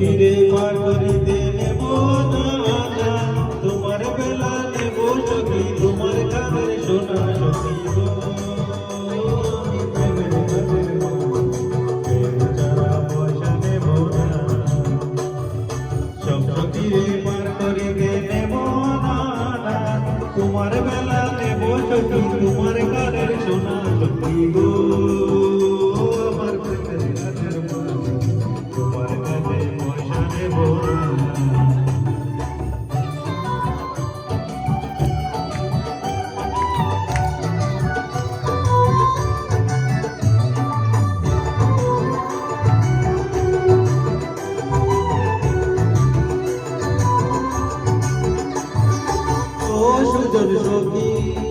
সখীরে পার সুজন সখী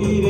তীরে